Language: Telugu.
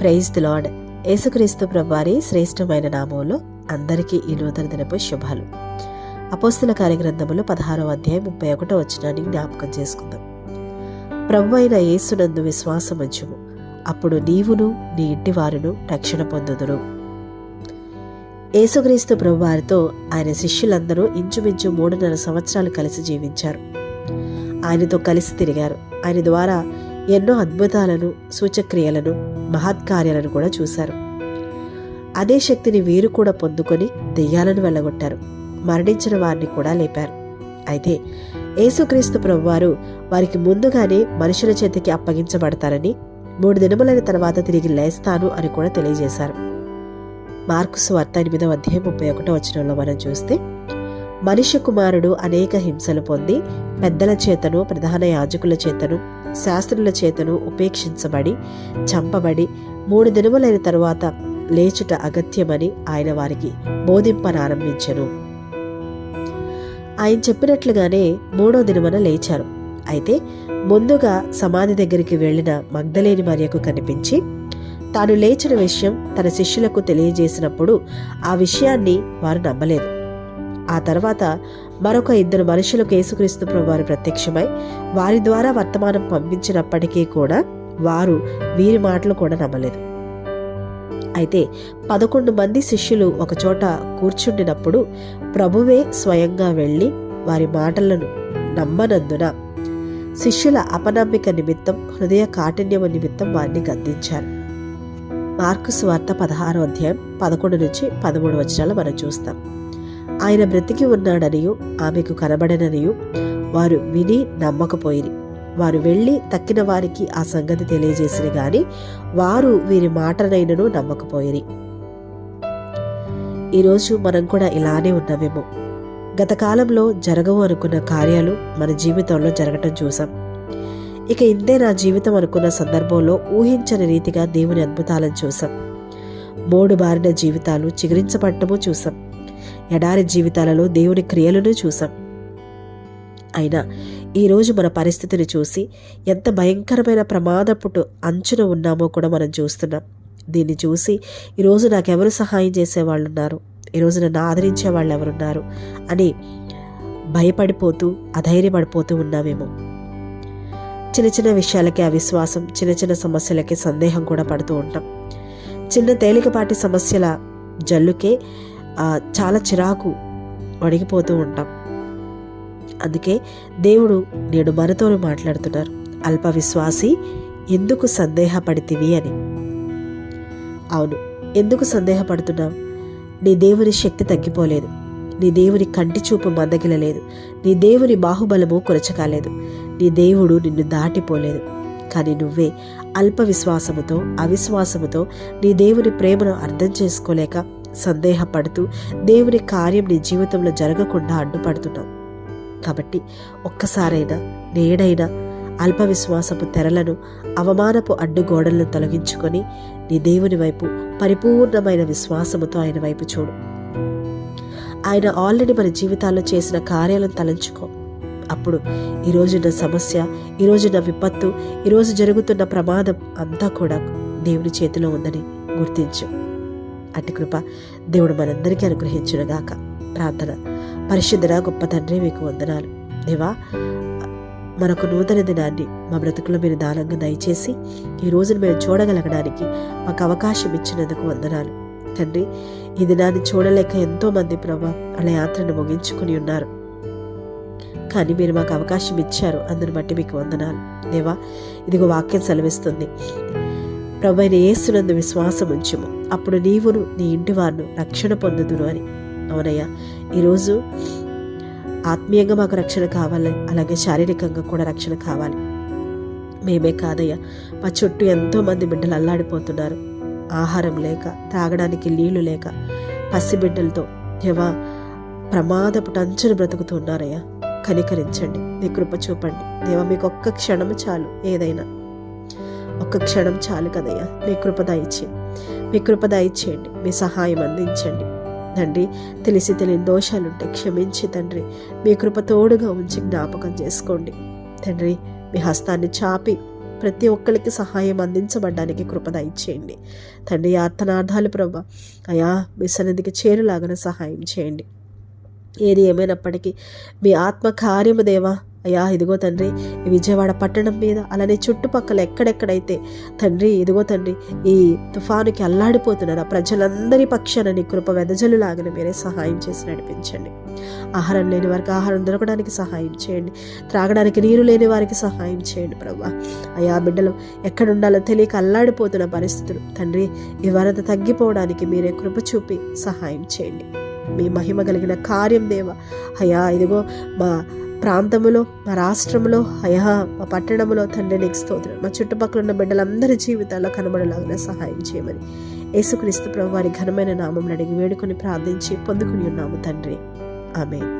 ప్రైజ్ ది లార్డ్ యేసుక్రీస్తు ప్రభువారి శ్రేష్టమైన నామంలో అందరికీ ఈ నూతన దినపు శుభాలు. అపోస్తుల కార్యగ్రంథములు పదహారవ అధ్యాయం ముప్పై ఒకటో వచ్చినాన్ని జ్ఞాపకం చేసుకుందాం. ప్రభు అయిన యేసునందు విశ్వాసముంచుము. అప్పుడు నీవును నీ ఇంటి వారును రక్షణ పొందుదురు. యేసుక్రీస్తు ప్రభువారితో ఆయన శిష్యులందరూ ఇంచుమించు మూడున్నర సంవత్సరాలు కలిసి జీవించారు. ఆయనతో కలిసి తిరిగారు. ఆయన ద్వారా ఎన్నో అద్భుతాలను సూచక్రియలను మహత్కార్యాలను కూడా చూశారు. అదే శక్తిని వీరు కూడా పొందుకొని దెయ్యాలను వెళ్ళగొట్టారు. మరణించిన వారిని కూడా లేపారు. అయితే యేసుక్రీస్తు ప్రభువారు వారికి ముందుగానే మనుషుల చేతికి అప్పగించబడతారని మూడు దినములైన తర్వాత తిరిగి లేస్తాను అని కూడా తెలియజేశారు. మార్కుస్ వార్త ఎనిమిదవ అధ్యాయం ముప్పై ఒకటో వచనంలో మనం చూస్తే మనిషి కుమారుడు అనేక హింసలు పొంది పెద్దల చేతను ప్రధాన యాజకుల చేతను శాస్త్రుల చేతను ఉపేక్షించబడి చంపబడి మూడు దినములైన తరువాత లేచుట అగత్యమని ఆయన వారికి బోధింపనారంభించెను. ఆయన చెప్పినట్లుగానే మూడో దినమన లేచారు. అయితే ముందుగా సమాధి దగ్గరికి వెళ్ళిన మగ్ధలేని మరియకు కనిపించి తాను లేచిన విషయం తన శిష్యులకు తెలియజేసినప్పుడు ఆ విషయాన్ని వారు నమ్మలేదు. ఆ తర్వాత మరొక ఇద్దరు మనుషులకు యేసుక్రీస్తు ప్రభువారు ప్రత్యక్షమై వారి ద్వారా వర్తమానం పంపించినప్పటికీ కూడా వారు వీరి మాటలు కూడా నమ్మలేదు. అయితే పదకొండు మంది శిష్యులు ఒకచోట కూర్చుండినప్పుడు ప్రభువే స్వయంగా వెళ్ళి వారి మాటలను నమ్మనందున శిష్యుల అపనమ్మిక నిమిత్తం హృదయ కాఠిన్యము నిమిత్తం వారిని గద్దించారు. మార్కు స్వార్త పదహారో అధ్యాయం పదకొండు నుంచి పదమూడు వచనాలు మనం చూస్తాం. ఆయన బ్రతికి ఉన్నాడనియు ఆమెకు కనబడననియు వారు విని నమ్మకపోయిరి. వారు వెళ్ళి తక్కిన వారికి ఆ సంగతి తెలియజేసిన గాని వారు వీరి మాటనైనను నమ్మకపోయిరి. ఈరోజు మనం కూడా ఇలానే ఉన్నామేమో గత కాలంలో జరగవు అనుకున్న కార్యాలు మన జీవితంలో జరగటం చూసాం ఇక ఇంతే నా జీవితం అనుకున్న సందర్భంలో ఊహించని రీతిగా దేవుని అద్భుతాలను చూసాం మోడు బారిన జీవితాలు చిగురించబట్టము చూసాం ఎడారి జీవితాలలో దేవుని క్రియలను చూసాం అయినా ఈరోజు మన పరిస్థితిని చూసి ఎంత భయంకరమైన ప్రమాదపుటు అంచున ఉన్నామో కూడా మనం చూస్తున్నాం. దీన్ని చూసి ఈరోజు నాకెవరు సహాయం చేసేవాళ్ళు ఉన్నారు ఈరోజు నన్ను ఆదరించే వాళ్ళు ఎవరున్నారు అని భయపడిపోతూ అధైర్యపడిపోతూ ఉన్నామేమో. చిన్న చిన్న విషయాలకి అవిశ్వాసం చిన్న చిన్న సమస్యలకి సందేహం కూడా పడుతూ ఉంటాం. చిన్న తేలికపాటి సమస్యల జల్లుకే చాలా చిరాకు వణిగిపోతూ ఉంటాం. అందుకే దేవుడు నేడు మనతో మాట్లాడుతున్నారు. అల్ప విశ్వాసి ఎందుకు సందేహపడితివి అని. అవును ఎందుకు సందేహపడుతున్నావు? నీ దేవుని శక్తి తగ్గిపోలేదు. నీ దేవుని కంటి చూపు మందగిలలేదు. నీ దేవుని బాహుబలము కొరచకాలేదు నీ దేవుడు నిన్ను దాటిపోలేదు. కానీ నువ్వే అల్ప విశ్వాసముతో అవిశ్వాసముతో నీ దేవుని ప్రేమను అర్థం చేసుకోలేక సందేహపడుతూ దేవుని కార్యం నీ జీవితంలో జరగకుండా అడ్డుపడుతున్నాం. కాబట్టి ఒక్కసారైనా నేడైనా అల్ప విశ్వాసపు తెరలను అవమానపు అడ్డుగోడలను తొలగించుకొని నీ దేవుని వైపు పరిపూర్ణమైన విశ్వాసముతో ఆయన వైపు చూడు. ఆయన ఆల్రెడీ మన జీవితాల్లో చేసిన కార్యాలను తలంచుకో. అప్పుడు ఈరోజున్న సమస్య ఈరోజున్న విపత్తు ఈరోజు జరుగుతున్న ప్రమాదం అంతా కూడా దేవుని చేతిలో ఉందని గుర్తించు. అతి కృప దేవుడు మనందరికీ అనుగ్రహించునుగాక. ప్రార్థన. పరిశుద్ధుల గొప్ప తండ్రి మీకు వందనాలు. దేవా మనకు నూతన దినాన్ని మా బ్రతుకులో మీరు దానంగా దయచేసి ఈ రోజును మేము చూడగలగడానికి మాకు అవకాశం ఇచ్చినందుకు వందనాలు. తండ్రి ఈ దినాన్ని చూడలేక ఎంతో మంది ప్రభా వాళ్ళ యాత్రను ముగించుకుని ఉన్నారు. కానీ మీరు మాకు అవకాశం ఇచ్చారు. అందుని బట్టి మీకు వందనాలు. దేవా ఇదిగో వాక్యం సెలవిస్తుంది. ప్రభైన యేసునందు విశ్వాసం ఉంచుము. అప్పుడు నీవును నీ ఇంటి వారిను రక్షణ పొందుదురు అని. అవునయ్యా ఈరోజు ఆత్మీయంగా మాకు రక్షణ కావాలి అలాగే శారీరకంగా కూడా రక్షణ కావాలి. మేమే కాదయ్యా మా చుట్టూ ఎంతో మంది బిడ్డలు అల్లాడిపోతున్నారు. ఆహారం లేక తాగడానికి నీళ్ళు లేక పసిబిడ్డలతో దేవా ప్రమాదపు టంచును బ్రతుకుతున్నారయ్యా కనికరించండి మీ కృప చూపండి. దేవా మీకు ఒక్క క్షణము చాలు ఏదైనా. ఒక్క క్షణం చాలు కదయ్యా. మీ కృప దయచేయండి మీ కృప దయచేయండి. మీ సహాయం అందించండి. తండ్రి తెలిసి తెలియని దోషాలుంటే క్షమించి తండ్రి. మీ కృప తోడుగా ఉంచి జ్ఞాపకం చేసుకోండి. తండ్రి మీ హస్తాన్ని చాపి ప్రతి ఒక్కరికి సహాయం అందించబడడానికి కృపద ఇచ్చేయండి తండ్రి ఆర్థనార్థాలు ప్రభా. అయా మీ సన్నిధికి చేరులాగానే సహాయం చేయండి. ఏది ఏమైనప్పటికీ మీ ఆత్మ కార్యము దేవా అయ్యా ఇదిగో తండ్రి ఈ విజయవాడ పట్టణం మీద అలానే చుట్టుపక్కల ఎక్కడెక్కడైతే తండ్రి ఇదిగో తండ్రి ఈ తుఫానుకి అల్లాడిపోతున్నారు ఆ ప్రజలందరి పక్షాన నీ కృప వెదజల్లులాగానే మీరే సహాయం చేసి నడిపించండి. ఆహారం లేని వారికి ఆహారం దొరకడానికి సహాయం చేయండి. త్రాగడానికి నీరు లేని వారికి సహాయం చేయండి ప్రభా అయ్యా బిడ్డలు ఎక్కడ ఉండాలో తెలియక అల్లాడిపోతున్న పరిస్థితులు. తండ్రి ఈ వరద తగ్గిపోవడానికి మీరే కృప చూపి సహాయం చేయండి. మీ మహిమ కలిగిన కార్యం దేవ. అయ్యా ఇదిగో మా ప్రాంతములో మా రాష్ట్రంలో అయహా మా పట్టణంలో తండ్రి నీకు స్తోత్రం. మా చుట్టుపక్కల ఉన్న బిడ్డలందరి జీవితాల్లో కనబడలాగిన సహాయం చేయమని యేసుక్రీస్తు ప్రభు వారి ఘనమైన నామం అడిగి వేడుకొని ప్రార్థించి పొందుకుని ఉన్నాము తండ్రి. ఆమె